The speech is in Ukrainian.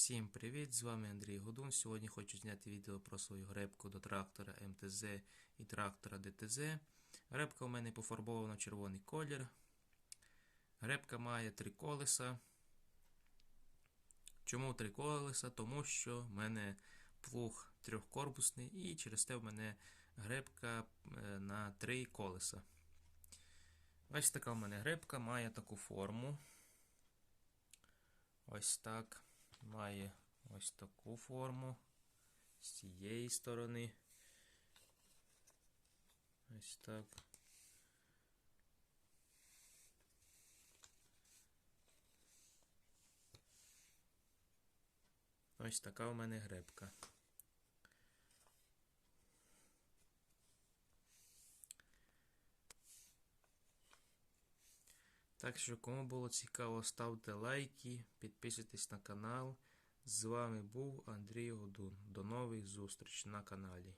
Всім привіт! З вами Андрій Годун. Сьогодні хочу зняти відео про свою гребку до трактора МТЗ і трактора ДТЗ. Гребка у мене пофарбована в червоний колір. Гребка має три колеса. Чому три колеса? Тому що в мене плуг трьохкорпусний і через те в мене гребка е, на три колеса. Ось така в мене гребка має таку форму. Ось так. Має ось таку форму з цієї сторони. Ось так. Ось така у мене гребка. Так що, кому було цікаво, ставте лайки, підписуйтесь на канал. З вами був Андрій Годун. До нових зустріч на каналі.